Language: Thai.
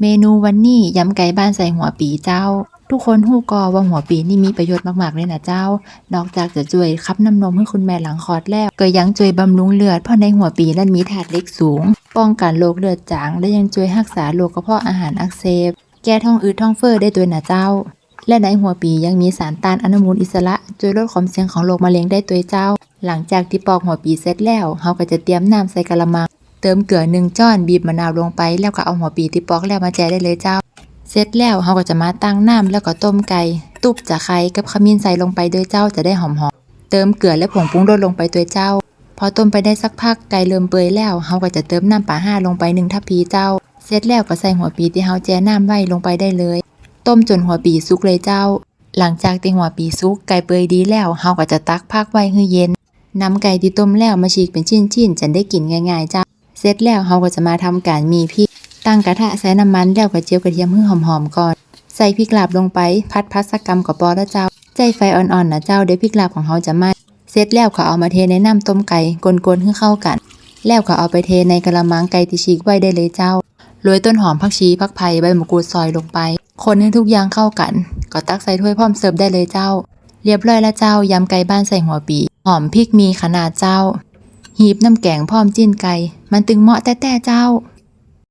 เมนูวันนี้ยำไก่บ้านใส่หัวปีเจ้า ทุกคนฮู้กอว่าหัวปีนี่มีประโยชน์มากๆเลยนะเจ้า นอกจากจะช่วยคับน้ำนมให้คุณแม่หลังคลอดแล้ว ก็ยังช่วยบำรุงเลือดเพราะในหัวปีนั้นมีถาดเหล็กสูง ป้องกันโรคเลือดจาง และยังช่วยรักษาโรคกระเพาะอาหารอักเสบ แก้ท้องอืดท้องเฟ้อได้ด้วยนะเจ้า และในหัวปียังมีสารต้านอนุมูลอิสระช่วยลดความเสี่ยงของโรคมะเร็งได้ตัวเจ้า หลังจากที่ปอกหัวปีเสร็จแล้วเราก็จะเตรียมน้ำใส่กะละมัง เติมเกลือหนึ่งจ้อนบีบมะนาวลงไป แล้วก็เอาหัวปีที่ปอกแล้วมาแจได้เลยเจ้า เสร็จแล้วเราก็จะมาตั้งน้ำแล้วก็ต้มไก่ ตุบจะไข่กับขมิ้นใส่ลงไปด้วยเจ้าจะได้หอมๆ เติมเกลือและผงปรุงรสลงไปด้วยเจ้า พอต้มไปได้สักพักไก่เริ่มเปื่อยแล้วเราก็จะเติมน้ำปลาห้าลงไปหนึ่งทัพพีเจ้า เสร็จแล้วก็ใส่หัวปีที่เราแจน้ำไว้ลงไปได้เลย ต้มจนหัวปีสุกเลยเจ้า หลังจากที่หัวปีสุกไก่เปื่อยดีแล้วเราก็จะตักพักไว้ให้เย็นนำไก่ที่ต้มแล้วมาฉีกเป็นชิ้นๆจะได้กินง่ายๆเจ้า ร็จแล้วเราก็จะมาทำการมีพริก ตั้งกระทะใส่น้ำมันแล้วก็เจียวกระเทียมให้หอมๆก่อน ใส่พริกลาบลงไป พัดพัดสักกำกับปอแล้วเจ้า ใจไฟอ่อนๆนะเจ้าเดี๋ยวพริกลาบของเราจะไหม้เสร็จแล้วก็เอามาเทในน้ำต้มไก่กลนๆให้เข้ากัน แล้วก็เอาไปเทในกระมังไก่ที่ฉีกไว้ได้เลยเจ้าโรยต้นหอมผักชีผักไผ่ใบมะกรูดซอยลงไป คนให้ทุกอย่างเข้ากัน ก็ตักใส่ถ้วยพร้อมเสิร์ฟได้เลยเจ้า เรียบร้อยแล้วเจ้ายำไก่บ้านใส่หัวปี หอมพริกมีขนาดเจ้า หีบน้ำแกงพร้อมจิ้นไก่ มันตึงเหมาะแต่แต่เจ้า